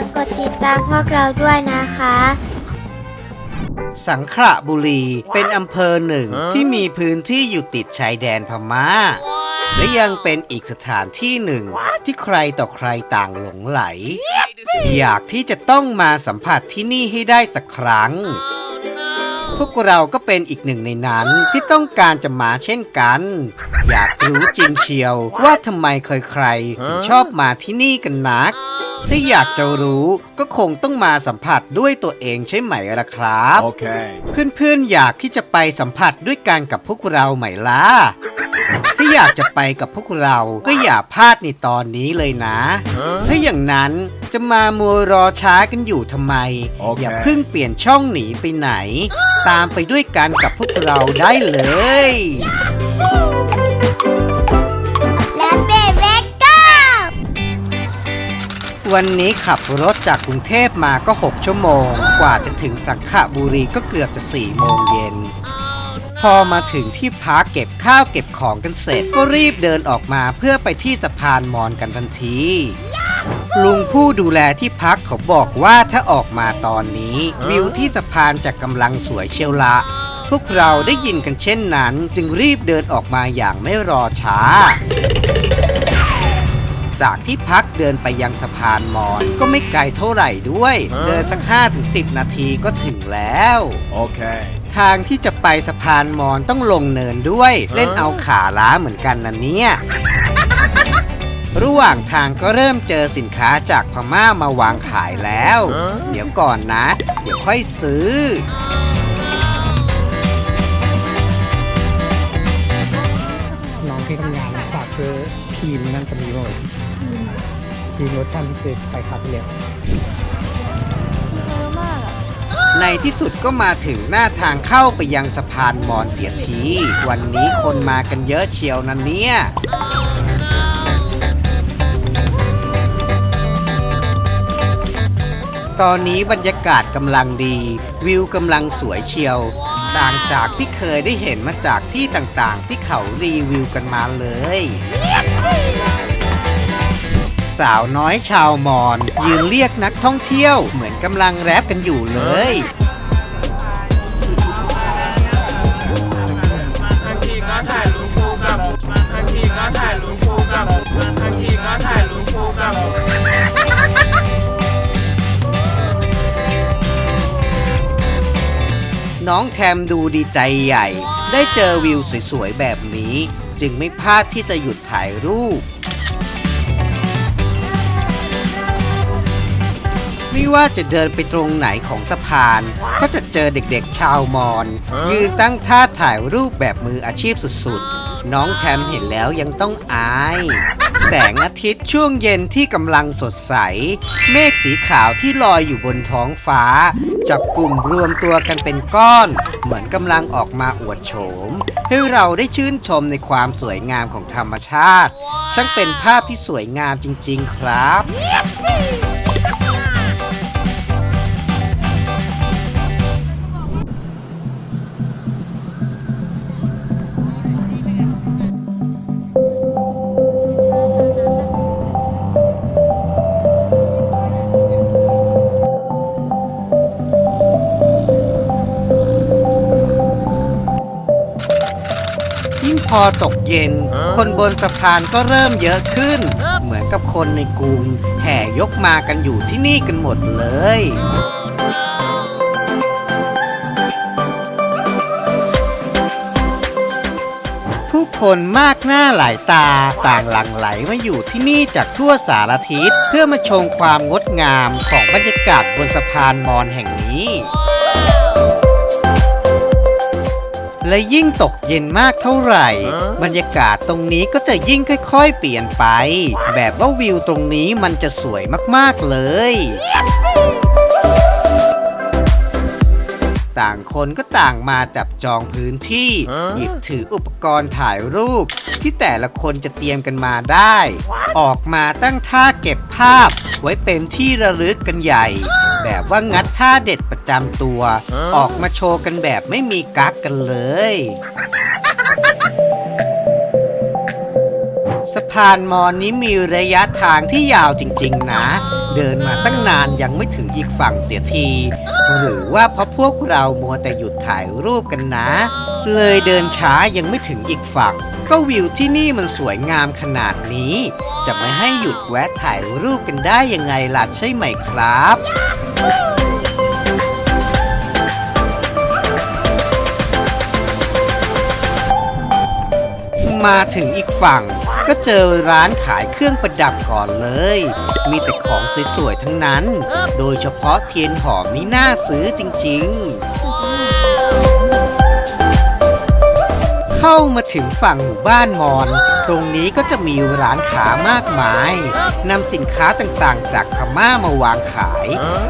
ากกดติดตามพวกเราด้วยนะคะ สังขละบุรีเป็นอำเภอหนึ่งที่มีพื้นที่อยู่ติดชายแดนพม่า และยังเป็นอีกสถานที่หนึ่งที่ใครต่อใครต่างหลงไหล อยากที่จะต้องมาสัมผัสที่นี่ให้ได้สักครั้ง พวกเราก็เป็นอีกหนึ่งในนั้นที่ต้องการจะมาเช่นกัน อยากรู้จริงเชียวว่าทำไมใครๆถึงชอบมาที่นี่กันนัก ถ้าอยากจะรู้ก็คงต้องมาสัมผัสด้วยตัวเองใช่ไหมล่ะครับ Okay. เพื่อนๆ อยากที่จะไปสัมผัสด้วยกันกับพวกเราไหมล่ะ ถ้าอยากจะไปกับพวกเราก็อย่าพลาดในตอนนี้เลยนะ ถ้าอย่างนั้น จะมามัวรอช้ากันอยู่ทำไมโอเคอย่าเพิ่งเปลี่ยนช่องหนีไปไหน ตามไปด้วยกันกับพวกเราได้เลยและเบเบก้าวันนี้ขับรถจากกรุงเทพมาก็ 6 ชั่วโมง กว่าจะถึงสังขบุรีก็เกือบจะ 4 โมงเย็น พอมาถึงที่พักเก็บข้าวเก็บของกันเสร็จ ก็รีบเดินออกมาเพื่อไปที่สะพานมอนกันทันที ลุงผู้ดูแลที่พักเขาบอกว่าถ้าออกมาตอนนี้ วิวที่สะพานจะกำลังสวยเชียวละพวกเราได้ยินกันเช่นนั้น จึงรีบเดินออกมาอย่างไม่รอช้า จากที่พักเดินไปยังสะพานมอนก็ไม่ไกลเท่าไหร่ด้วย เดินสัก 5-10 นาทีก็ถึงแล้ว Okay. ทางที่จะไปสะพานมอนต้องลงเนินด้วย เล่นเอาขาล้าเหมือนกันนะเนี่ย ระหว่างทางก็เริ่มเจอสินค้าจากพม่ามาวางขายแล้ว เดี๋ยวก่อนนะ เดี๋ยวค่อยซื้อ น้องที่ทำงานฝากซื้อครีมนั่นก็มีบ่อยครีมโลชั่นพิเศษไปครับเรียนในที่สุดก็มาถึงหน้าทางเข้าไปยังสะพานมอนเสียที วันนี้คนมากันเยอะเชียวนะเนี่ย ตอนนี้บรรยากาศกำลังดี วิวกำลังสวยเชียว ต่างจากที่เคยได้เห็นมาจากที่ต่างๆ ที่เขารีวิวกันมาเลย สาวน้อยชาวมอญยืนเรียกนักท่องเที่ยวเหมือนกำลังแรปกันอยู่เลย น้องแทมดูดีใจใหญ่ ได้เจอวิวสวยๆแบบนี้ จึงไม่พลาดที่จะหยุดถ่ายรูป ไม่ว่าจะเดินไปตรงไหนของสะพาน ก็จะเจอเด็กๆชาวมอญยืนตั้งท่าถ่ายรูปแบบมืออาชีพสุดๆ น้องแทมเห็นแล้วยังต้องอาย แสงอาทิตย์ช่วงเย็นที่กำลังสดใส เมฆสีขาวที่ลอยอยู่บนท้องฟ้า จับกลุ่มรวมตัวกันเป็นก้อน เหมือนกำลังออกมาอวดโฉม ให้เราได้ชื่นชมในความสวยงามของธรรมชาติช่างเป็นภาพที่สวยงามจริง ๆ ครับ พอตกเย็น คนบนสะพานก็เริ่มเยอะขึ้น เหมือนกับคนในกรุงแห่ยกมากันอยู่ที่นี่กันหมดเลย ผู้คนมากหน้าหลายตาต่างหลั่งไหลมาอยู่ที่นี่จากทั่วสารทิศเพื่อมาชมความงดงามของบรรยากาศบนสะพานมอนแห่งนี้ และยิ่งตกเย็นมากเท่าไหร่ บรรยากาศตรงนี้ก็จะยิ่งค่อย ๆ เปลี่ยนไป แบบว่าวิวตรงนี้มันจะสวยมากๆเลย ต่างคนก็ต่างมาจับจองพื้นที่ หยิบถืออุปกรณ์ถ่ายรูป ที่แต่ละคนจะเตรียมกันมาได้ ออกมาตั้งท่าเก็บภาพ ไว้เป็นที่ระลึกกันใหญ่ แบบว่างัดท่าเด็ดประจำตัว ออกมาโชว์กันแบบไม่มีกั๊กกันเลยสะพานมอนนี้มีระยะทางที่ยาวจริงๆนะ เดินมาตั้งนานยังไม่ถึงอีกฝั่งเสียที หรือว่าเพราะพวกเรามัวแต่หยุดถ่ายรูปกันนะ เลยเดินช้ายังไม่ถึงอีกฝั่ง ก็วิวที่นี่มันสวยงามขนาดนี้ จะไม่ให้หยุดแวะถ่ายรูปกันได้ยังไงล่ะใช่ไหมครับมาถึงอีกฝั่ง ก็เจอร้านขายเครื่องประดับก่อนเลย มีแต่ของสวยๆทั้งนั้น โดยเฉพาะเทียนหอมนี่น่าซื้อจริงๆ เข้ามาถึงฝั่งหมู่บ้านมอน ตรงนี้ก็จะมีร้านค้ามากมายนำสินค้าต่างๆ จากพม่ามาวางขาย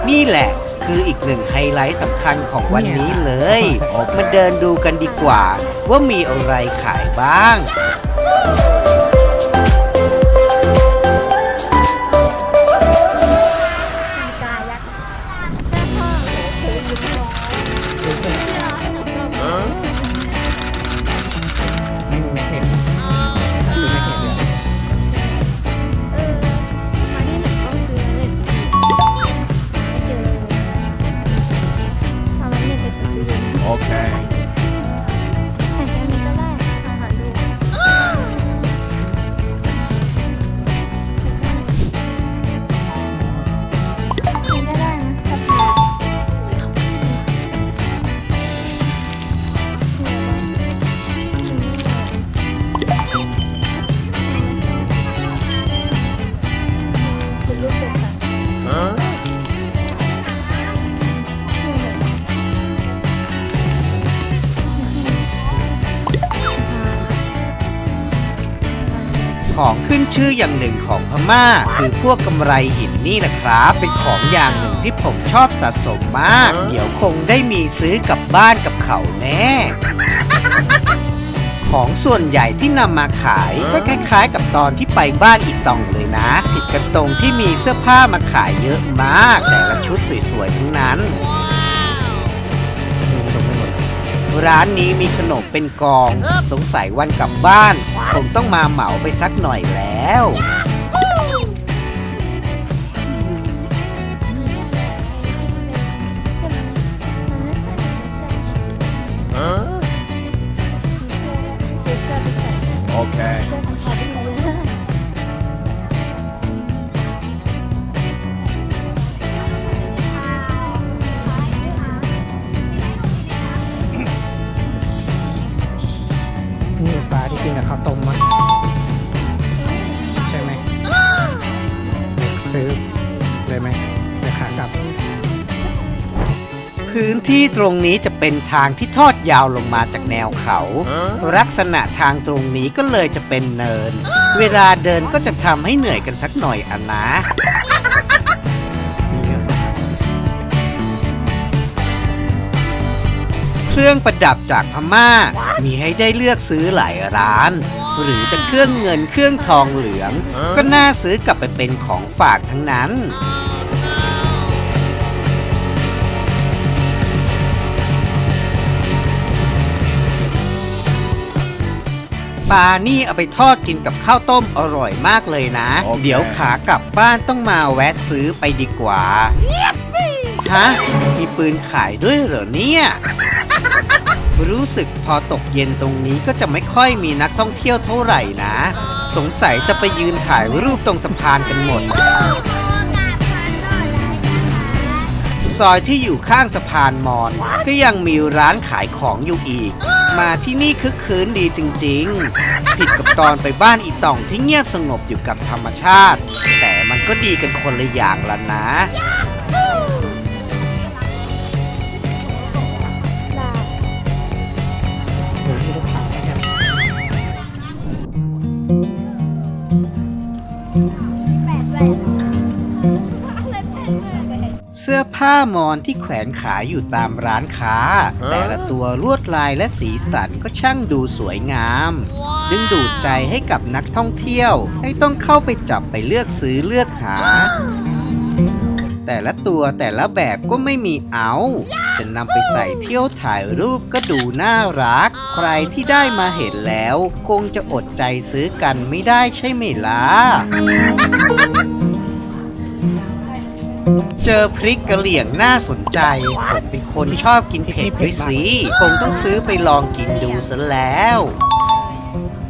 นี่แหละคืออีกหนึ่งไฮไลท์สำคัญของวันนี้เลย มาเดินดูกันดีกว่า ว่ามีอะไรขายบ้าง ของขึ้นชื่ออย่างหนึ่งของพม่า คือพวกกำไรหินนี่แหละครับ เป็นของอย่างหนึ่งที่ผมชอบสะสมมาก เดี๋ยวคงได้มีซื้อกลับบ้านกับเขาแน่ของส่วนใหญ่ที่นำมาขายก็คล้ายๆ กับตอนที่ไปบ้านอีตองเลยนะ ผิดกันตรงที่มีเสื้อผ้ามาขายเยอะมาก แต่ละชุดสวยๆทั้งนั้น ร้านนี้มีขนมเป็นกอง สงสัยวันกลับบ้าน ผมต้องมาเหมาไปสักหน่อยแล้ว Huh? Okay. กับข้าวต้มมั้งใช่ไหมซื้อเลยไหมเดี๋ยวขากลับ พื้นที่ตรงนี้จะเป็นทางที่ทอดยาวลงมาจากแนวเขา ลักษณะทางตรงนี้ก็เลยจะเป็นเนิน เวลาเดินก็จะทำให้เหนื่อยกันสักหน่อยอะนะ รื่องประดับจากพม่า มีให้ได้เลือกซื้อหลายร้าน หรือจะเครื่องเงินเครื่องทองเหลือง ก็น่าซื้อกลับไปเป็นของฝากทั้งนั้น ปลานี่เอาไปทอดกินกับข้าวต้มอร่อยมากเลยนะ โอเค เดี๋ยวขากลับบ้านต้องมาแวะซื้อไปดีกว่า ฮะ มีปืนขายด้วยเหรอเนี่ย รู้สึกพอตกเย็นตรงนี้ก็จะไม่ค่อยมีนักท่องเที่ยวเท่าไหร่นะ สงสัยจะไปยืนถ่ายรูปตรงสะพานกันหมด ซอยที่อยู่ข้างสะพานมอนก็ยังมีร้านขายของอยู่อีก มาที่นี่คึกคืนดีจริง ๆ ผิดกับตอนไปบ้านอีต่องที่เงียบสงบอยู่กับธรรมชาติ แต่มันก็ดีกันคนละอย่างละนะ ผ้ามอนที่แขวนขายอยู่ตามร้านค้า แต่ละตัวลวดลายและสีสันก็ช่างดูสวยงาม ดึงดูดใจให้กับนักท่องเที่ยว ให้ต้องเข้าไปจับไปเลือกซื้อเลือกหา แต่ละตัวแต่ละแบบก็ไม่มีเอาจะนำไปใส่เที่ยวถ่ายรูปก็ดูน่ารัก ใครที่ได้มาเห็นแล้ว คงจะอดใจซื้อกันไม่ได้ใช่ไหมล่ะ เจอพริกกะเหลี่ยงน่าสนใจ ผมเป็นคนชอบกินเผ็ดด้วยสิคงต้องซื้อไปลองกินดูซะแล้ว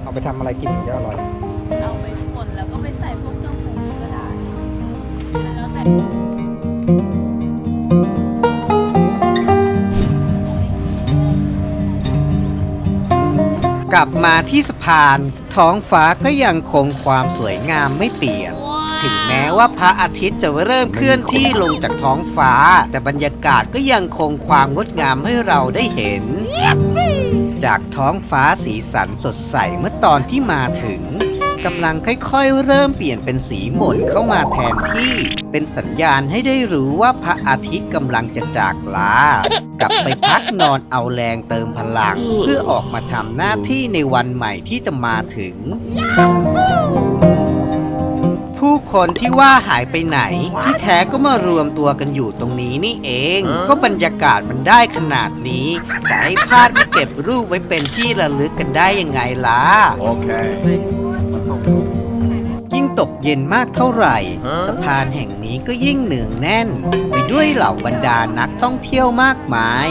เอาไปทำอะไรกินถึงจะอร่อย เอาไปป่นแล้วก็ไปใส่พวกเครื่องปรุงก็ได้แล้วแต่กลับมาที่สะพาน ท้องฟ้าก็ยังคงความสวยงามไม่เปลี่ยน ถึงแม้ว่าพระอาทิตย์จะเริ่มเคลื่อนที่ลงจากท้องฟ้า แต่บรรยากาศก็ยังคงความงดงามให้เราได้เห็น จากท้องฟ้าสีสันสดใสเมื่อตอนที่มาถึงกำลังค่อยๆ เริ่มเปลี่ยนเป็นสีหม่นเข้ามาแทนที่ เป็นสัญญาณให้ได้รู้ว่าพระอาทิตย์กำลังจะจากลากลับไปพักนอนเอาแรงเติมพลัง เพื่อออกมาทำหน้าที่ในวันใหม่ที่จะมาถึง ผู้คนที่ว่าหายไปไหน ที่แท้ก็มารวมตัวกันอยู่ตรงนี้นี่เอง ก็บรรยากาศมันได้ขนาดนี้ จะให้พลาดไม่เก็บรูปไว้เป็นที่ระลึกกันได้ยังไงล่ะยิ่งตกเย็นมากเท่าไหร่ สะพานแห่งนี้ก็ยิ่งเหนืองแน่น ไปด้วยเหล่าบรรดานักท่องเที่ยวมากมาย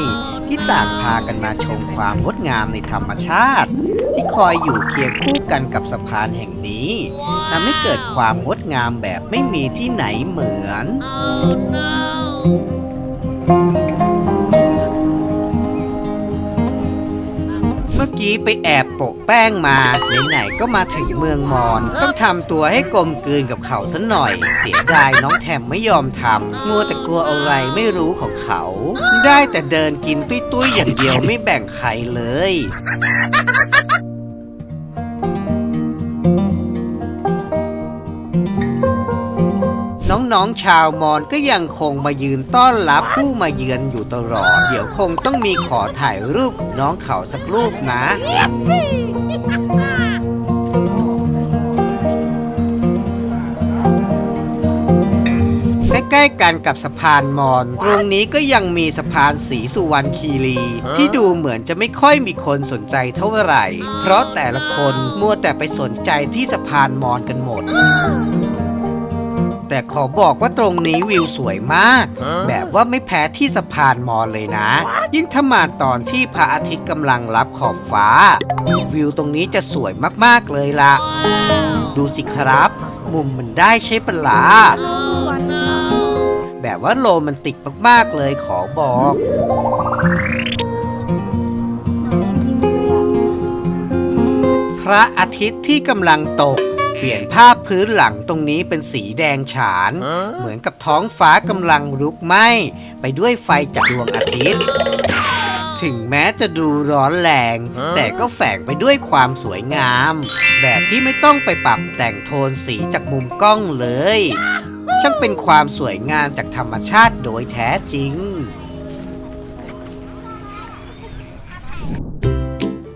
ที่ต่างพากันมาชมความงดงามในธรรมชาติ ที่คอยอยู่เคียงคู่กันกับสะพานแห่งนี้ทำให้เกิดความงดงามแบบไม่มีที่ไหนเหมือนเมื่อกี้ไปแอบโปะ แป้งมา ไหนๆก็มาถึงเมืองมอน ต้องทำตัวให้กลมกลืนกับเขาซะหน่อย เสียดายน้องแทมไม่ยอมทำมัวแต่กลัวอะไรไม่รู้ของเขา ได้แต่เดินกินตุ้ยๆอย่างเดียวไม่แบ่งใครเลยน้องๆ ชาวมอญก็ยังคงมายืนต้อนรับผู้มาเยือนอยู่ตลอด เดี๋ยวคงต้องมีขอถ่ายรูปน้องเขาสักรูปนะ ใกล้ๆกันกับสะพานมอญตรงนี้ก็ยังมีสะพานสีสุวรรณคีรี ที่ดูเหมือนจะไม่ค่อยมีคนสนใจเท่าไหร่ เพราะแต่ละคนมัวแต่ไปสนใจที่สะพานมอญกันหมด แต่ขอบอกว่าตรงนี้วิวสวยมาก แบบว่าไม่แพ้ที่สะพานมอเลยนะ ยิ่งถ้ามาตอนที่พระอาทิตย์กำลังรับขอบฟ้า วิวตรงนี้จะสวยมากๆเลยล่ะ ดูสิครับ มุมมันได้ใช่ปะล่ะแบบว่าโรแมนติกมากๆเลยขอบอกพระอาทิตย์ที่กำลังตก เปลี่ยนภาพพื้นหลังตรงนี้เป็นสีแดงฉาน เหมือนกับท้องฟ้ากำลังลุกไหม้ไปด้วยไฟจากดวงอาทิตย์ ถึงแม้จะดูร้อนแรง แต่ก็แฝงไปด้วยความสวยงาม แบบที่ไม่ต้องไปปรับแต่งโทนสีจากมุมกล้องเลย ช่างเป็นความสวยงามจากธรรมชาติโดยแท้จริง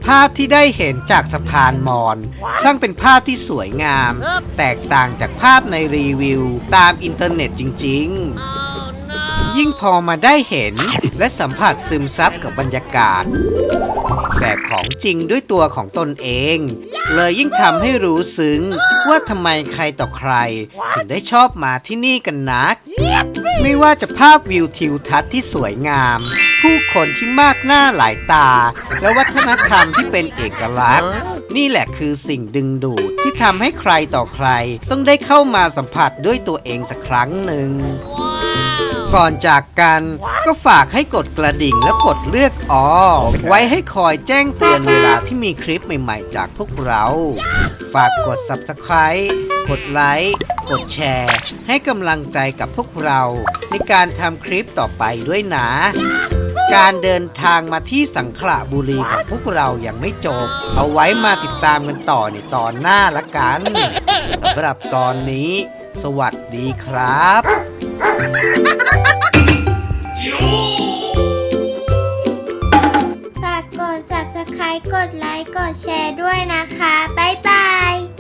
ภาพที่ได้เห็นจากสะพานมอญช่างเป็นภาพที่สวยงาม แตกต่างจากภาพในรีวิว ตามอินเทอร์เน็ตจริง ๆ ยิ่งพอมาได้เห็นและสัมผัสซึมซับกับบรรยากาศ แบบของจริงด้วยตัวของตนเอง เลยยิ่งทำให้รู้ซึ้งว่าทำไมใครต่อใคร ถึงได้ชอบมาที่นี่กันนัก ไม่ว่าจะภาพวิวทิวทัศน์ที่สวยงาม ผู้คนที่มากหน้าหลายตา และวัฒนธรรมที่เป็นเอกลักษณ์ นี่แหละคือสิ่งดึงดูดที่ทำให้ใครต่อใคร ต้องได้เข้ามาสัมผัสด้วยตัวเองสักครั้งหนึ่ง ก่อนจากกัน ก็ฝากให้กดกระดิ่งและกดเลือกออไว้ให้คอยแจ้งเตือนเวลาที่มีคลิปใหม่ๆ จากพวกเรา ฝากกด Subscribe กดไลค์กดแชร์ ให้กำลังใจกับพวกเรา ในการทำคลิปต่อไปด้วยนะ การเดินทางมาที่สังขละบุรีของพวกเรายังไม่จบ เอาไว้มาติดตามกันต่อในตอนหน้าละกันสำหรับตอนนี้ สวัสดีครับ ดไลค์ กดแชร์ด้วยนะคะ บ๊ายบาย